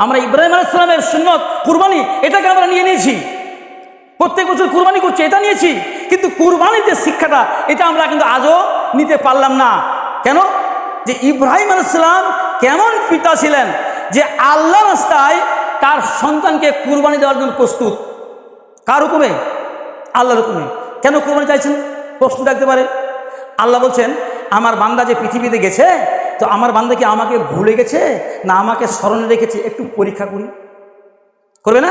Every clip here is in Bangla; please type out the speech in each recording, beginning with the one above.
আমরা ইব্রাহিম আলাইসালামের সুন্নত, কুরবানি, এটাকে আমরা নিয়ে নিয়েছি। প্রত্যেক বছর কুরবানি করছি, এটা নিয়েছি। কিন্তু কুরবানির যে শিক্ষাটা, এটা আমরা কিন্তু আজও নিতে পারলাম না। কেন? যে ইব্রাহিম আলাইসালাম কেমন পিতা ছিলেন? যে আল্লাহ রাস্তায় তার সন্তানকে কুরবানি দেওয়ার জন্য প্রস্তুত। কার হুকুমে? আল্লাহর হুকুমে। কেন কুরবানি চাইছেন? প্রশ্ন থাকতে পারে। আল্লাহ বলছেন, আমার বান্দা যে পৃথিবীতে গেছে তো আমার বান্দা কি আমাকে ভুলে গেছে? না আমাকে স্মরণে রেখেছে? একটু পরীক্ষা করি। করবে না?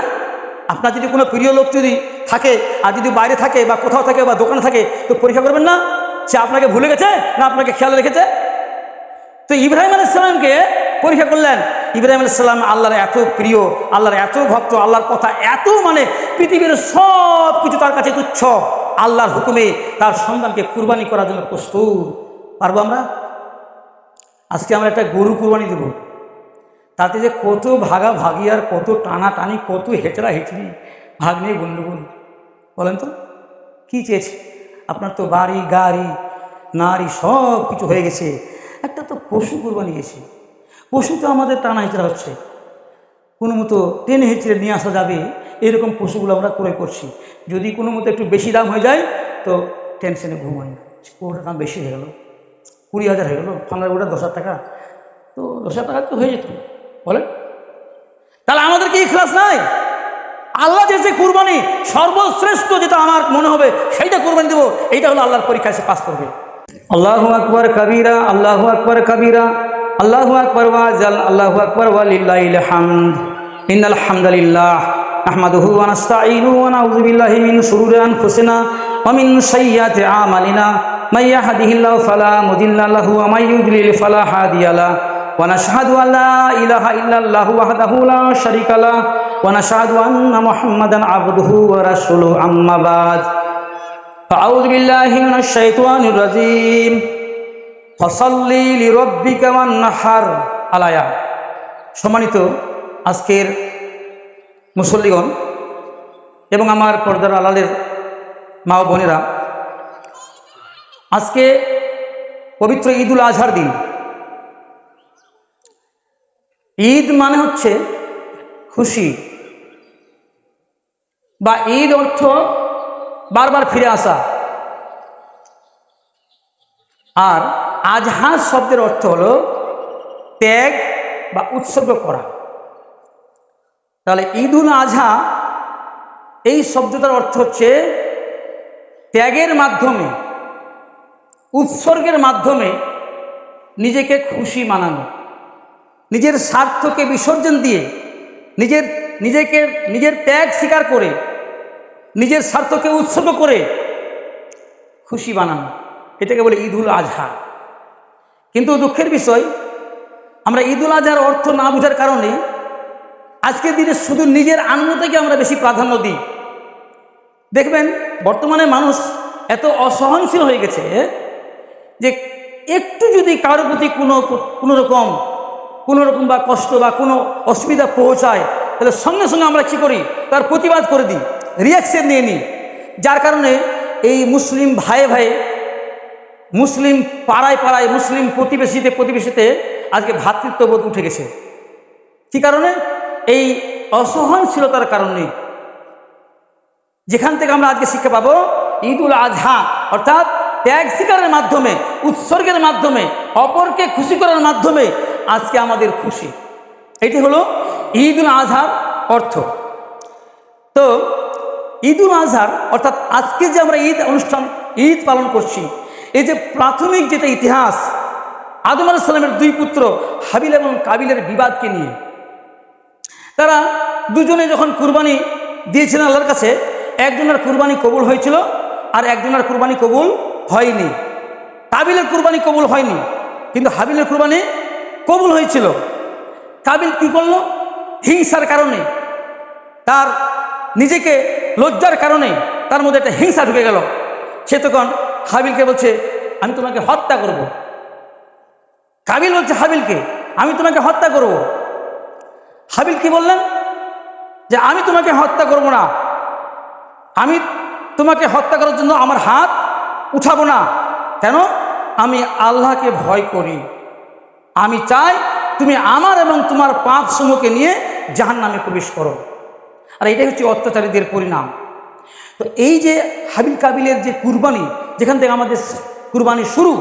আপনার যদি কোনো প্রিয় লোক যদি থাকে, আর যদি বাইরে থাকে, বা কোথাও থাকে, বা দোকানে থাকে, তো পরীক্ষা করবেন না? সে আপনাকে ভুলে গেছে? না আপনাকে খেয়াল রেখেছে? তো ইব্রাহিম আলাইসাল্লামকে পরীক্ষা করলেন। ইব্রাহিম আলাইসাল্লাম আল্লাহর এত প্রিয়, আল্লাহর এত ভক্ত, আল্লাহর কথা এত মানে পৃথিবীর সব কিছু তার কাছে তুচ্ছ। আল্লাহর হুকুমে তার সন্তানকে কুরবানি করার জন্য প্রস্তুত। পারব আমরা? আজকে আমরা একটা গরু কুরবানি দেব। তাতে যে কত ভাগা ভাগি আর কত টানা টানি কত হেঁচড়া হেঁচড়ি, ভাগ নিয়ে গণ্ডগোল বলেন তো, কী চেয়েছে? আপনার তো বাড়ি, গাড়ি, নারী সব কিছু হয়ে গেছে। একটা তো পশু কুরবানি গেছে পশু তো আমাদের টানা হেঁচড়া হচ্ছে। কোনো মতো টেনে হেঁচড়ে নিয়ে আসা যাবে, এরকম পশুগুলো আমরা ক্রয় করছি। যদি কোনো মতো একটু বেশি দাম হয়ে যায়, তো টেনশনে ঘুমাই ওটার দাম বেশি হয়ে গেল। কুড়ি হাজার হয়ে গেলো ফান্ডার ওটা দশ হাজার টাকা তো দশ হাজার টাকা তো হয়ে যেত বলেন তাহলে আমাদের কি ইখলাস নাই আল্লাহ যে যে কুরবানি সর্বশ্রেষ্ঠ যেটা আমার মনে হবে সেইটা কুরবানি দেবো এইটা হলো আল্লাহর পরীক্ষায় সে পাস করবে আল্লাহু আকবর কবিরা আল্লাহু আকবর কবিরা আল্লাহু আকবর ওয়াজাল আল্লাহু আকবর ওয়ালিল্লাহিল হামদ ইন্নাল হামদুলিল্লাহ نحمده ونستعينه ونعوذ بالله من شرور انفسنا ومن سيئات اعمالنا من يهده الله فلا مضل له ومن يضلل فلا هادي له ونشهد ان لا اله الا الله وحده لا شريك له ونشهد ان محمدا عبده ورسوله اما بعد فاعوذ بالله من الشيطان الرجيم ফসল্লি লিরব্বিকা ওয়ান্নাহার আলায়া সম্মানিত আজকের মুসল্লিগণ এবং আমার পর্দার আলালের মা ও বোনেরা আজকে পবিত্র ঈদুল আজহার দিন। ঈদ মানে হচ্ছে খুশি বা ঈদ অর্থ বারবার ফিরে আসা। আর আজহা শব্দের অর্থ হলো ত্যাগ বা উৎসর্গ করা। তাহলে ঈদুল আজহা এই শব্দটার অর্থ হচ্ছে ত্যাগের মাধ্যমে উৎসর্গের মাধ্যমে নিজেকে খুশি মানানো, নিজের স্বার্থকে বিসর্জন দিয়ে, নিজের, নিজেকে, নিজের ত্যাগ স্বীকার করে, নিজের স্বার্থকে উৎসর্গ করে খুশি বানানো। এটাকে বলে ঈদুল আজহা। কিন্তু দুঃখের বিষয়, আমরা ঈদুল আজহার অর্থ না বোঝার কারণে আজকের দিনে শুধু নিজের আনন্দটাকে আমরা বেশি প্রাধান্য দিই। দেখবেন, বর্তমানে মানুষ এত অসহনশীল হয়ে গেছে যে একটু যদি কারোর প্রতি কোনো কোনো রকম কোনো রকম বা কষ্ট বা কোনো অসুবিধা পৌঁছায়, তাহলে সঙ্গে সঙ্গে আমরা কী করি? তার প্রতিবাদ করে দিই রিয়াকশন নিয়ে নিই। যার কারণে এই মুসলিম ভাই ভাইয়ে মুসলিম পাড়ায় পাড়ায়, মুসলিম প্রতিবেশীতে প্রতিবেশীতে আজকে ভ্রাতৃত্ববোধ উঠে গেছে। কী কারণে? এই অসহনশীলতার কারণে। যেখান থেকে আমরা আজকে শিক্ষা পাবো, ঈদুল আজহা, অর্থাৎ ত্যাগ স্বীকারের মাধ্যমে, উৎসর্গের মাধ্যমে, অপরকে খুশি করার মাধ্যমে আজকে আমাদের খুশি। এটি হলো ঈদুল আজহার অর্থ। তো ঈদুল আজহার অর্থাৎ আজকে যে আমরা ঈদ অনুষ্ঠান, ঈদ পালন করছি, এই যে প্রাথমিক যেটা ইতিহাস, আদম আলাইসাল্লামের দুই পুত্র হাবিল এবং কাবিলের বিবাদকে নিয়ে, তারা দুজনে যখন কুরবানি দিয়েছিলেন আল্লাহর কাছে, একজনের কুরবানি কবুল হয়েছিল আর একজনের কুরবানি কবুল হয়নি। কাবিলের কুরবানি কবুল হয়নি। কিন্তু হাবিলের কুরবানি কবুল হয়েছিল। কাবিল কি করল? হিংসার কারণে। তার নিজেকে লজ্জার কারণে তার মধ্যে একটা হিংসা ঢুকে গেল। সে তখন হাবিলকে বলছে, আমি তোমাকে হত্যা করব। কাবিল বলছে হাবিলকে, আমি তোমাকে হত্যা করব। হাবিল কি বললেন? যে, আমি তোমাকে হত্যা করব না। আমি তোমাকে হত্যা করার জন্য আমার হাত উঠাবো না। কেন? আমি আল্লাহকে ভয় করি। আমি চাই তুমি আমার এবং তোমার পাপ সমূহকে নিয়ে জাহান নামে প্রবেশ করো। আর এটাই হচ্ছে অত্যাচারীদের পরিণাম। তো এই যে হাবিল কাবিলের যে কুরবানি, যেখান থেকে আমাদের কুরবানি শুরু,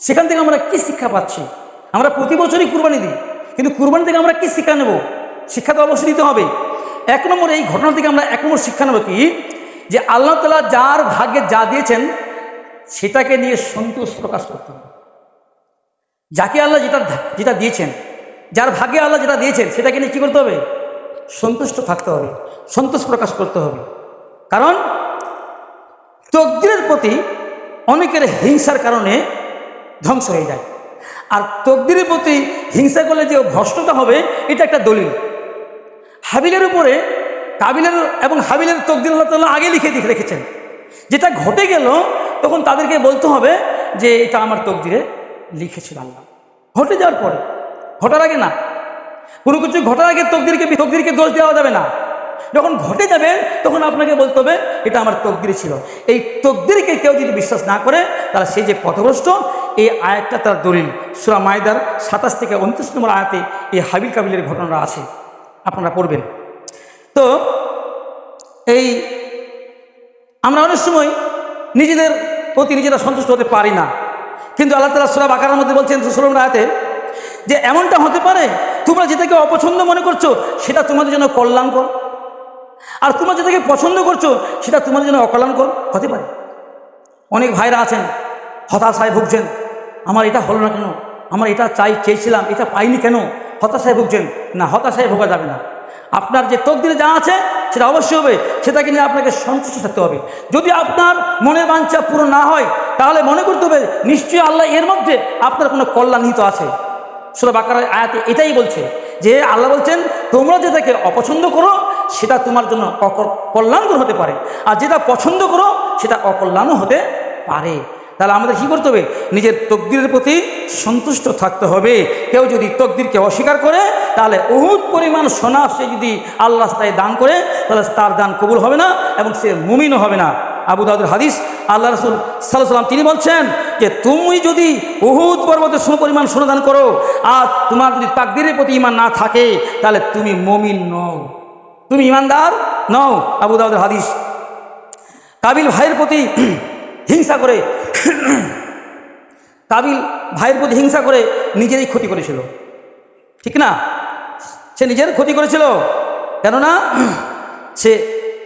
সেখান থেকে আমরা কি শিক্ষা পাচ্ছি? আমরা প্রতি বছরই কুরবানি দিই, কিন্তু কুরবানি থেকে আমরা কি শিক্ষা নেব? শিক্ষা তো অবশ্যই নিতে হবে। এক নম্বর এই ঘটনা থেকে আমরা এক নম্বর শিক্ষা নেব কি? যে আল্লাহ তালা যার ভাগ্যে যা দিয়েছেন, সেটাকে নিয়ে সন্তোষ প্রকাশ করতে হবে। যাকে আল্লাহ যেটা যেটা দিয়েছেন, যার ভাগ্যে আল্লাহ যেটা দিয়েছেন, সেটাকে নিয়ে কী করতে হবে? সন্তুষ্ট থাকতে হবে, সন্তোষ প্রকাশ করতে হবে। কারণ, তকদিরের প্রতি অনেকের হিংসার কারণে ধ্বংস হয়ে যায়। আর তকদিরের প্রতি হিংসা করলে যে ভ্রষ্টতা হবে, এটা একটা দলিল। হাবিলের উপরে কাবিলের এবং হাবিলের তকদির আল্লাহ তাল্লাহ আগে লিখে রেখেছেন। যেটা ঘটে গেল, তখন তাদেরকে বলতে হবে যে, এটা আমার তকদিরে লিখেছিল আল্লাহ। ঘটে যাওয়ার পরে, ঘটার আগে না। কোনো কিছু ঘটার আগে তকদিরকে তকদিরকে দোষ দেওয়া যাবে না। যখন ঘটে যাবে, তখন আপনাকে বলতে হবে, এটা আমার তকদিরে ছিল। এই তকদিরকে কেউ যদি বিশ্বাস না করে, তাহলে সে যে পথগ্রস্ত এই আয়াতটা তার দলিল। সুরা মায়দার সাতাশ থেকে উনত্রিশ নম্বর আয়াতে এই হাবিল কাবিলের ঘটনাটা আছে। আপনারা পড়বেন। তো এই আমরা অনেক সময় নিজেদের প্রতি নিজেরা সন্তুষ্ট হতে পারি না। কিন্তু আল্লাহ তালা সুরা আকারের মধ্যে বলছেন সুলম রায়াতে যে এমনটা হতে পারে, তোমরা যেটাকে অপছন্দ মনে করছ, সেটা তোমাদের জন্য কল্যাণকর। আর তোমরা যেটাকে পছন্দ করছ, সেটা তোমাদের জন্য অকল্যাণকর হতে পারে। অনেক ভাইরা আছেন, হতাশায় ভুগছেন, আমার এটা হলো না কেন? আমার এটা চাই, চেয়েছিলাম, এটা পাইনি কেন? হতাশায় ভুগছেন। না, হতাশায় ভোগা যাবে না। আপনার যে তকদিরে যা আছে, সেটা অবশ্যই হবে। সেটাকে নিয়ে আপনাকে সন্তুষ্ট থাকতে হবে। যদি আপনার মনের বাঞ্ছা পুরো না হয়, তাহলে মনে করতে হবে, নিশ্চয়ই আল্লাহ এর মধ্যে আপনার কোনো কল্যাণ নিহিত আছে। সুরা বাকার আয়াতে এটাই বলছে যে, আল্লাহ বলছেন, তোমরা যেটাকে অপছন্দ করো, সেটা তোমার জন্য কল্যাণকর হতে পারে। আর যেটা পছন্দ করো, সেটা অকল্যাণও হতে পারে। তাহলে আমাদের কী করতে হবে? নিজের তকদিরের প্রতি সন্তুষ্ট থাকতে হবে। কেউ যদি তকদিরকে অস্বীকার করে, তাহলে বহুত পরিমাণ সোনা সে যদি আল্লাহ রাস্তায় দান করে, তাহলে তার দান কবুল হবে না এবং সে মুমিনও হবে না। আবু দাউদের হাদিস, আল্লাহ রসুল সাল্লাহ সাল্লাম তিনি বলছেন যে, তুমি যদি বহুত পর্বতের সম পরিমাণ সোনাদান করো আর তোমার যদি তাকদিরের প্রতি ইমান না থাকে, তাহলে তুমি মমিন নও। তুমি ইমানদার নও। আবু দাউদের হাদিস। কাবিল ভাইয়ের প্রতি হিংসা করে কাবিল ভাইয়ের প্রতি হিংসা করে নিজেরই ক্ষতি করেছিল। ঠিক না? সে নিজের ক্ষতি করেছিল। কেননা সে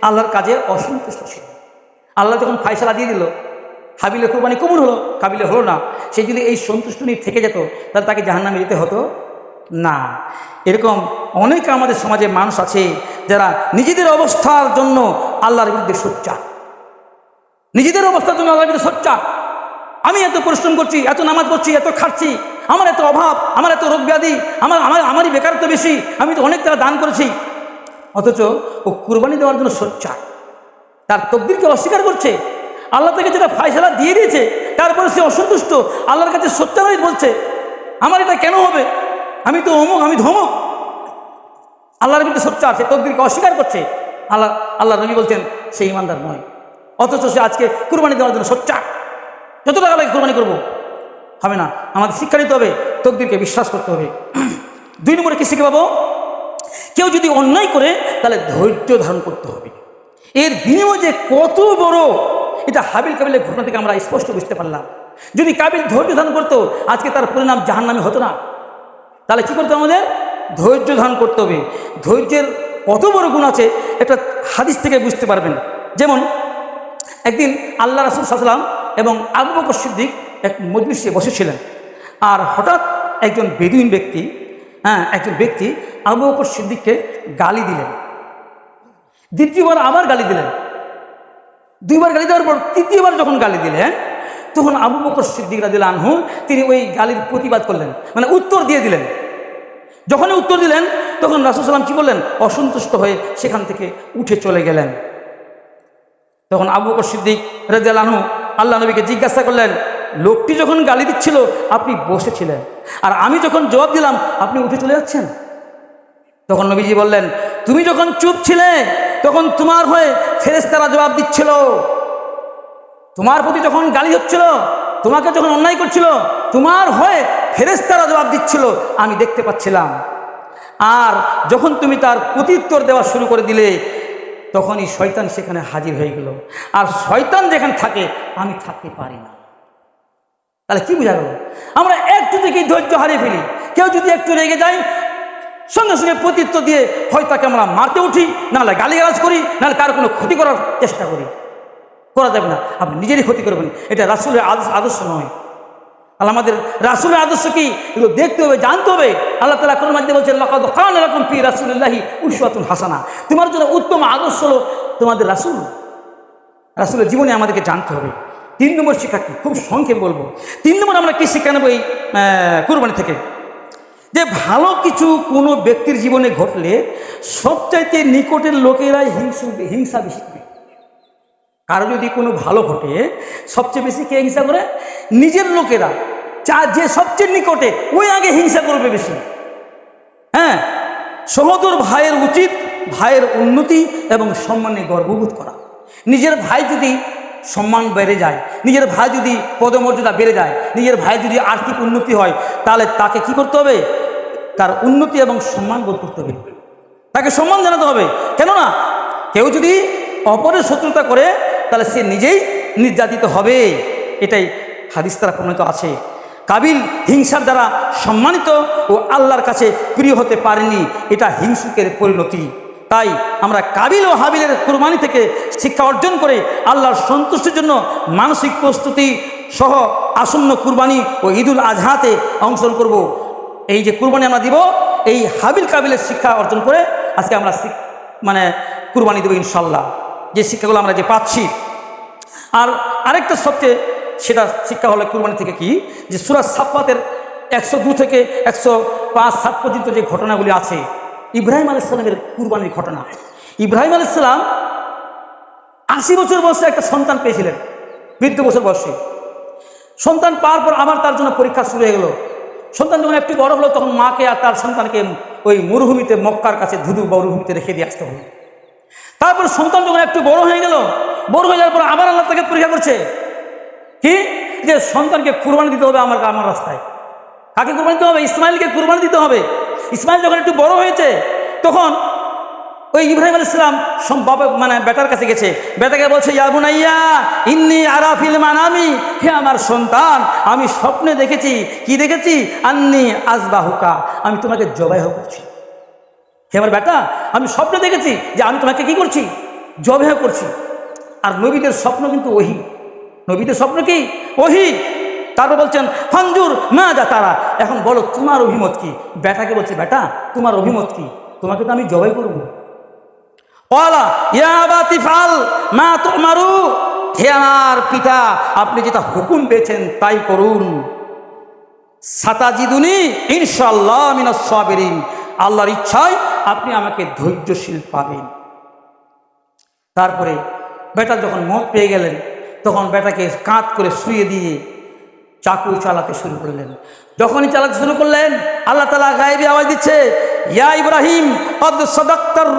আল্লাহর কাজে অসন্তুষ্ট ছিল। আল্লাহ যখন ফায়সালা দিয়ে দিল হাবিলে কোরবানি কবুল হলো, কাবিলে হলো না, সে যদি এই সন্তুষ্ট নিয়ে থেকে যেত, তাহলে তাকে জাহান্নামে যেতে হতো না। এরকম অনেক আমাদের সমাজে মানুষ আছে যারা নিজেদের অবস্থার জন্য আল্লাহর বিরুদ্ধে সোচ্চার। নিজেদের অবস্থার জন্য আল্লাহর বিরুদ্ধে সোচ্চার। আমি এত পরিশ্রম করছি, এত নামাজ পড়ছি, এত খাচ্ছি আমার এত অভাব, আমার এত রোগ ব্যাধি আমার আমার, আমারই বেকারত্ব বেশি, আমি তো অনেক টাকা দান করেছি। অথচ ও কুরবানি দেওয়ার জন্য সোচ্চার। তার তকদিরকে অস্বীকার করছে। আল্লাহ থেকে যেটা ফায়সালা দিয়ে দিয়েছে তারপরে সে অসন্তুষ্ট। আল্লাহর কাছে সত্যানাই বলছে, আমার এটা কেন হবে? আমি তো অমুক, আমি ধমক। আল্লাহর বিরুদ্ধে সোচ্চার, সে তকদিরকে অস্বীকার করছে। আল্লাহ আল্লাহ নবী বলছেন, সে ইমানদার নয়। অথচ সে আজকে কুরবানি দেওয়ার জন্য সোচ্চার। যত টাকা লাগে কোরবানি করব। হবে না। আমাদের শিক্ষা নিতে হবে, তকদিরকে বিশ্বাস করতে হবে। দুই নম্বরে কি শিখে পাবো? কেউ যদি অন্যায় করে, তাহলে ধৈর্য ধারণ করতে হবে। এর বিনিময় যে কত বড় এটা হাবিল কাবিলের ঘটনা থেকে আমরা স্পষ্ট বুঝতে পারলাম। যদি কাবিল ধৈর্য ধারণ করতো, আজকে তার পরিণাম জাহান্নামে হতো না। তাহলে কী করতে আমাদের? ধৈর্য ধারণ করতে হবে। ধৈর্যের কত বড় গুণ আছে, একটা হাদিস থেকে বুঝতে পারবেন। যেমন, একদিন আল্লাহ রাসুল সাল্লাম এবং আবু বকর সিদ্দিক এক মজলিসে বসেছিলেন। আর হঠাৎ একজন বেদুইন ব্যক্তি হ্যাঁ একজন ব্যক্তি আবু বকর সিদ্দিককে গালি দিলেন। দ্বিতীয়বার আবার গালি দিলেন। দুইবার গালি দেওয়ার পর তৃতীয়বার যখন গালি দিলেন, তখন আবু বকর সিদ্দিক রাজিল আনহু তিনি ওই গালির প্রতিবাদ করলেন মানে উত্তর দিয়ে দিলেন। যখনই উত্তর দিলেন, তখন রাসুল সাল্লাম কী করলেন? অসন্তুষ্ট হয়ে সেখান থেকে উঠে চলে গেলেন। তখন আবু বকর সিদ্দিক রাজিয়াল আনহু আল্লাহ নবীকে জিজ্ঞাসা করলেন, লোকটি যখন গালি দিচ্ছিল, আপনি বসেছিলেন? আর আমি যখন জবাব দিলাম, আপনি উঠে চলে যাচ্ছেন? তখন নবীজি বললেন, তুমি যখন চুপ ছিলে, তখন তোমার হয়ে ফেরেস্তারা জবাব দিচ্ছিল। তোমার প্রতি যখন গালি হচ্ছিল, তোমাকে যখন অন্যায় করছিল, তোমার হয়ে ফেরেস্তারা জবাব দিচ্ছিল, আমি দেখতে পাচ্ছিলাম। আর যখন তুমি তার প্রত্যুত্তর দেওয়া শুরু করে দিলে তখনই শয়তান সেখানে হাজির হয়ে গেল। আর শয়তান যেখানে থাকে, আমি থাকতে পারি না। তাহলে কি বোঝা গেল আমরা একটু থেকেই ধৈর্য হারিয়ে ফেলি। কেউ যদি একটু রেগে যায়, সঙ্গে সঙ্গে প্রত্যুত্তর দিয়ে হয় তাকে আমরা মারতে উঠি, নাহলে গালিগালাজ করি, নাহলে কারও কোনো ক্ষতি করার চেষ্টা করি। করা যাবে না। আপনি নিজেরই ক্ষতি করবেন। এটা রাসুলের আদর্শ নয়। আর আমাদের রাসুলের আদর্শ কি? এগুলো দেখতে হবে, জানতে হবে। আল্লাহ তালা কোন মাধ্যমে বলছেন, লকাদ খান এরকম পি রাসুল্লাহি উসওয়াতুল হাসানা। তোমার জন্য উত্তম আদর্শ হলো তোমাদের রাসুল। রাসুলের জীবনে আমাদেরকে জানতে হবে। তিন নম্বর শিক্ষা কি? খুব সংক্ষেপ বলব। তিন নম্বর আমরা কি শিক্ষা নেব এই কুরবানি থেকে? যে ভালো কিছু কোনো ব্যক্তির জীবনে ঘটলে সবচাইতে নিকটের লোকেরাই হিংসু হিংসা বেশি করে যদি কোনো ভালো ঘটে, সবচেয়ে বেশি কে হিংসা করে? নিজের লোকেরা। যা, যে সবচেয়ে নিকটে, ওই আগে হিংসা করবে বেশি। হ্যাঁ? সহদর ভাইয়ের উচিত ভাইয়ের উন্নতি এবং সম্মানে গর্ববোধ করা। নিজের ভাই যদি সম্মান বেড়ে যায়, নিজের ভাই যদি পদমর্যাদা বেড়ে যায়, নিজের ভাই যদি আর্থিক উন্নতি হয়, তাহলে তাকে কি করতে হবে? তার উন্নতি এবং সম্মান বোধ করতে হবে। তাকে সম্মান জানাতে হবে। কেননা, কেউ যদি অপরের শত্রুতা করে তাহলে সে নিজেই নির্যাতিত হবে। এটাই হাদিস তারা প্রণীত আছে। কাবিল হিংসার দ্বারা সম্মানিত ও আল্লাহর কাছে প্রিয় হতে পারেনি, এটা হিংসুকের পরিণতি। তাই আমরা কাবিল ও হাবিলের কুরবানি থেকে শিক্ষা অর্জন করে আল্লাহর সন্তুষ্টির জন্য মানসিক প্রস্তুতি সহ আসন্ন কুরবানি ও ঈদুল আজহাতে অংশগ্রহণ করব। এই যে কুরবানি আমরা দিব, এই হাবিল কাবিলের শিক্ষা অর্জন করে আজকে আমরা মানে কুরবানি দেবো ইনশাল্লাহ যে শিক্ষাগুলো আমরা যে পাচ্ছি। আর আরেকটা সবচেয়ে সেটা শিক্ষা হলো কুরবানি থেকে কি? যে সুরাজ সাপ্পাতের একশো দু থেকে একশো পাঁচ সাত পর্যন্ত যে ঘটনাগুলি আছে, ইব্রাহিম আলাইসালামের কুরবানির ঘটনা। ইব্রাহিম আলাইসালাম আশি বছর বয়সে একটা সন্তান পেয়েছিলেন, বৃদ্ধ বছর বয়সে। সন্তান পাওয়ার পর আবার তার জন্য পরীক্ষা শুরু হয়ে গেল। সন্তান যখন একটু বড় হলো, তখন মাকে আর তার সন্তানকে ওই মরুভূমিতে মক্কার কাছে ধুধু মরুভূমিতে রেখে দিয়ে আসতে হলো। তারপর সন্তান যখন একটু বড় হয়ে গেল, বড় হয়ে যাওয়ার পর আবার আল্লাহ তাকে পরীক্ষা করছে। কি? যে সন্তানকে কুরবানি দিতে হবে আমার আমার রাস্তায়। কাকে কুরবানি দিতে হবে? ইসমাইলকে কুরবানি দিতে হবে। ইসমাইল যখন একটু বড় হয়েছে, তখন ওই ইব্রাহিম আল ইসলাম বাবা মানে বেটার কাছে গেছে। বেটাকে বলছে ইয়াবুনাইয়া ইন্নি আরাফিল মানামি। হে আমার সন্তান, আমি স্বপ্নে দেখেছি। কি দেখেছি? আন্নি আজবাহুকা। আমি তোমাকে জবাই করছি। হে আমার বেটা, আমি স্বপ্নে দেখেছি যে আমি তোমাকে কি করছি? জবেহ করছি। আর নবীদের স্বপ্ন কিন্তু ওহি। নবীদের স্বপ্ন কি? ওহি। তারপর বলছেন ফাঞ্জুর না যা তারা। এখন বলো, তোমার অভিমত কি? বেটাকে বলছে, বেটা, তোমার অভিমত কি? তোমাকে তো আমি জবাই করব। হে আমার পিতা, আপনি যেটা হুকুম পেয়েছেন তাই করুন। সাতাজিদুনি ইনশাল্লাহ মিনাস আল্লাহর ইচ্ছায় আপনি আমাকে ধৈর্যশীল পাবেন। তারপরে বেটা যখন মত পেয়ে গেলেন, তখন বেটাকে কাঁধ করে শুয়ে দিয়ে চাকু চালাতে শুরু করলেন। যখনই চালাতে শুরু করলেন, আল্লাহ তালা গায়েবী আওয়াজ দিচ্ছে, ইয়া ইব্রাহিম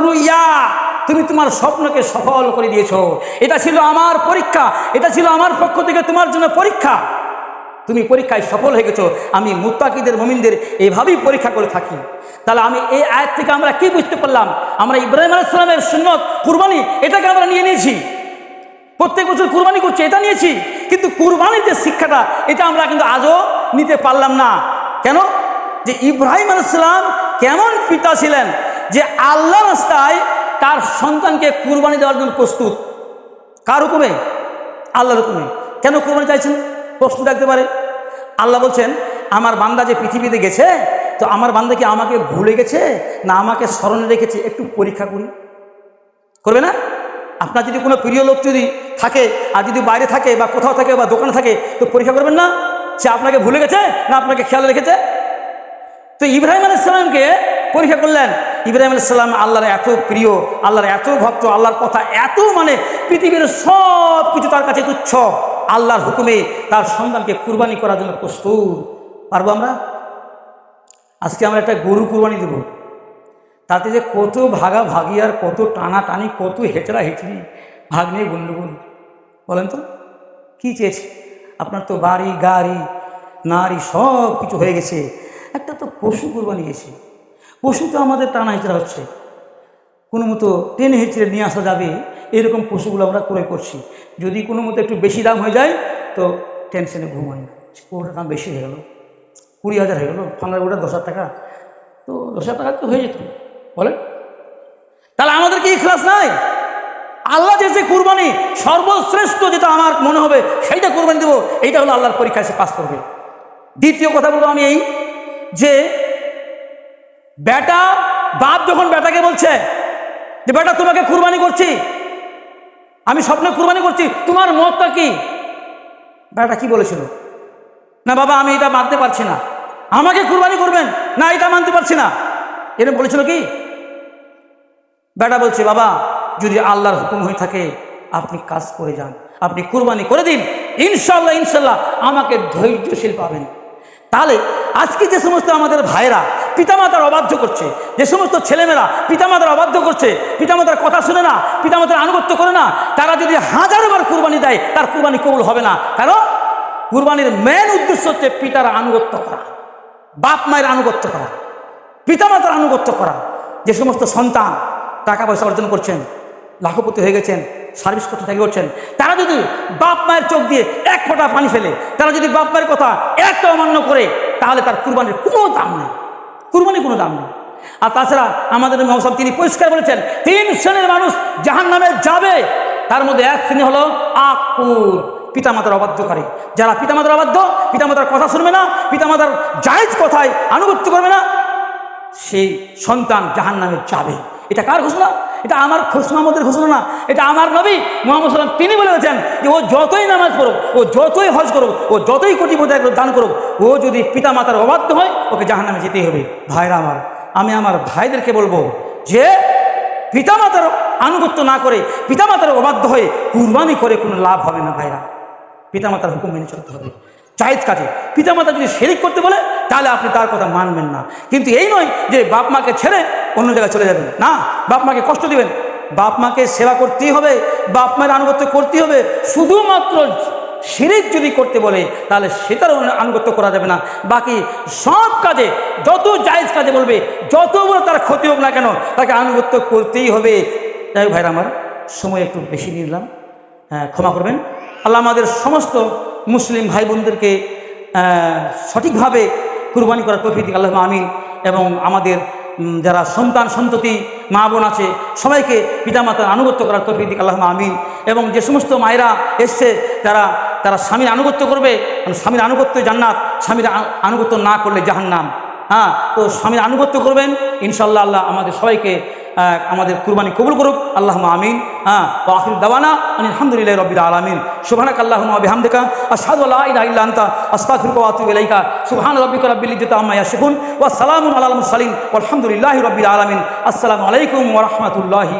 রুইয়া, তুমি তোমার স্বপ্নকে সফল করে দিয়েছ। এটা ছিল আমার পরীক্ষা, এটা ছিল আমার পক্ষ থেকে তোমার জন্য পরীক্ষা। তুমি পরীক্ষায় সফল হয়ে গেছো, আমি মুত্তাকিদের মমিনদের এইভাবেই পরীক্ষা করে থাকি। তাহলে আমি এই আয়াত থেকে আমরা কি বুঝতে পারলাম? আমরা ইব্রাহিম আলাইসালামের সুন্নত, কুরবানি, এটাকে আমরা নিয়ে নিয়েছি। প্রত্যেক বছর কুরবানি করছি, এটা নিয়েছি। কিন্তু কুরবানির যে শিক্ষাটা, এটা আমরা কিন্তু আজও নিতে পারলাম না। কেন? যে ইব্রাহিম আলাইসালাম কেমন পিতা ছিলেন? যে আল্লাহ রাস্তায় তার সন্তানকে কুরবানি দেওয়ার জন্য প্রস্তুত। কার হুকুমে আল্লাহর হুকুমে কেন কুরবানি চাইছেন? প্রশ্ন থাকতে পারে। আল্লাহ বলছেন, আমার বান্দা যে পৃথিবীতে গেছে, তো আমার বান্দা কি আমাকে ভুলে গেছে? না আমাকে স্মরণে রেখেছে? একটু পরীক্ষা করি। করবে না? আপনার যদি কোনো প্রিয় লোক যদি থাকে, আর যদি বাইরে থাকে, বা কোথাও থাকে, বা দোকানে থাকে, তো পরীক্ষা করবেন না? সে আপনাকে ভুলে গেছে? না আপনাকে খেয়াল রেখেছে? তো ইব্রাহিম আলাইসালামকে পরীক্ষা করলেন। ইব্রাহিম আলাইসাল্লাম আল্লাহর এত প্রিয়, আল্লাহর এত ভক্ত, আল্লাহর কথা এত মানে পৃথিবীর সব কিছু তার কাছে তুচ্ছ। আল্লাহর হুকুমে তার সন্তানকে কুরবানি করার জন্য প্রস্তুত। পারব আমরা? আজকে আমরা একটা গরু কুরবানি দেবো। তাতে যে কত ভাগা ভাগি আর কত টানা টানি কত হেঁচড়া হেঁচড়ি, ভাগ নিয়ে গন্ডগোল বলেন তো, কী চেয়েছে? আপনার তো বাড়ি, গাড়ি, নারী সব কিছু হয়ে গেছে। একটা তো পশু কুরবানি গেছে। পশু তো আমাদের টানা হিচড়া হচ্ছে। কোনো মতো টেনে হেঁচড়ে নিয়ে আসা যাবে। এরকম পশুগুলো আমরা ক্রয় করছি। যদি কোনো মতো একটু বেশি দাম হয়ে যায়, তো টেনশনে ঘুমাই ওটার দাম বেশি হয়ে গেলো। কুড়ি হাজার হয়ে গেলো, ফান্ডার ওটা দশ টাকা। তো দশ টাকা তো হয়ে যেত। বলেন। তাহলে আমাদের কি ক্লাস নাই? আল্লাহ যে যে কুরবানি সর্বশ্রেষ্ঠ যেটা আমার মনে হবে, সেইটা কুরবানি দেবো। এইটা হলো আল্লাহর পরীক্ষায় সে পাস করবে। দ্বিতীয় কথা বলব আমি এই যে, বেটা বাপ যখন বেটাকে বলছে যে, বেটা, তোমাকে কুরবানি করছি। আমি স্বপ্নে কুরবানি করছি, তোমার মতটা কি? বেটা, কি বলেছিল? না বাবা, আমি এটা মানতে পারছি না। আমাকে কুরবানি করবেন? না, এটা মানতে পারছি না। এরকম বলেছিল কি? বেটা বলছে, বাবা, যদি আল্লাহর হুকুম হয়ে থাকে, আপনি কাজ করে যান, আপনি কুরবানি করে দিন। ইনশাল্লাহ ইনশাল্লাহ আমাকে ধৈর্যশীল পাবেন। তাহলে আজকে যে সমস্ত আমাদের ভাইরা পিতামাতার অবাধ্য করছে, যে সমস্ত ছেলেমেয়েরা পিতামাতার অবাধ্য করছে, পিতামাতার কথা শুনে না, পিতামাতার আনুগত্য করে না, তারা যদি হাজারবার কুরবানি দেয়, তার কুরবানি কবুল হবে না। কারণ কুরবানির মেন উদ্দেশ্য হচ্ছে পিতার আনুগত্য করা, বাপ মায়ের আনুগত্য করা, পিতামাতার আনুগত্য করা। যে সমস্ত সন্তান টাকা পয়সা অর্জন করছেন লাখপতি হয়ে গেছেন সার্ভিস করতে থেকে করছেন। তারা যদি বাপ মায়ের চোখ দিয়ে এক ফোঁটা পানি ফেলে, তারা যদি বাপ মায়ের কথা একটা অমান্য করে, তাহলে তার কুরবানির কোনো দাম নেই। কুরবানির কোনো দাম নেই। আর তাছাড়া আমাদের মহসব তিনি পরিষ্কার বলেছেন, তিন শ্রেণির মানুষ জাহান নামে যাবে, তার মধ্যে এক শ্রেণি হলো আকুর পিতামাতার অবাধ্যকারী। যারা পিতামাতার অবাধ্য, পিতামাতার কথা শুনবে না, পিতামাতার জায়েজ কথায় আনুগত্য করবে না, সেই সন্তান জাহান নামে যাবে। এটা কার ঘোষণা? এটা আমার ঘোষণা আমাদের ঘোষণা না। এটা আমার নবী মোহাম্মদ সাল্লাম তিনি বলে গেছেন যে ও যতই নামাজ পড়ুক, ও যতই হজ করুক, ও যতই কোটি কোটি দান করুক, ও যদি পিতা মাতার অবাধ্য হয়, ওকে জাহান নামে যেতেই হবে। ভাইরা আমার, আমি আমার ভাইদেরকে বলব যে পিতামাতার আনুগত্য না করে, পিতামাতার অবাধ্য হয়ে কুরবানি করে কোনো লাভ হবে না ভাইরা। পিতামাতার হুকুম মেনে চলতে হবে। চাইজ কাজে। পিতামাতা যদি শেরিক করতে বলে, তাহলে আপনি তার কথা মানবেন না। কিন্তু এই নয় যে বাপ মাকে ছেড়ে অন্য জায়গায় চলে যাবেন। না বাপ মাকে কষ্ট দিবেন। বাপ মাকে সেবা করতেই হবে বাপ মায়ের আনুগত্য করতেই হবে। শুধুমাত্র শিরিক যদি করতে বলে তাহলে সেটার আনুগত্য করা যাবে না। বাকি সব কাজে যত জায়েজ কাজে বলবে যত বড় তার ক্ষতি হোক না কেন তাকে আনুগত্য করতেই হবে। যাই হোক ভাইরা আমার সময় একটু বেশি নিলাম। হ্যাঁ, ক্ষমা করবেন। আল্লাহ আমাদের সমস্ত মুসলিম ভাই বোনদেরকে সঠিকভাবে কুরবানি করার তৌফিক আল্লাহ আমিন। এবং আমাদের যারা সন্তান, সন্ততি, মা বোন আছে, সবাইকে পিতামাতার আনুগত্য করার তফিক আল্লাহ আমিন। এবং যে সমস্ত মায়েরা এসছে তারা তারা স্বামীর আনুগত্য করবে স্বামীর আনুগত্য জান্নাত, স্বামীর আনুগত্য না করলে জাহান্নাম। হ্যাঁ তো স্বামীর আনুগত্য করবেন ইনশাল্লাহ আল্লাহ আমাদের সবাইকে আমাদের কুরবানি কবুল করুক। আল্লাহ আমিন। হ্যাঁ আখির দাওয়ানা আলহামদুলিল্লাহ রবিল আলমিন। সুবহানাক আল্লাহুম্মা ওয়া বিহামদিকা, আশহাদু আল্লা ইলাহা ইল্লা আনতা, আস্তাগফিরুকা ওয়া আতুবু ইলাইকা। সুবহান রাব্বিকা রাব্বিল আলামিন। আসসালামু আলাইকুম ওয়া রাহমাতুল্লাহি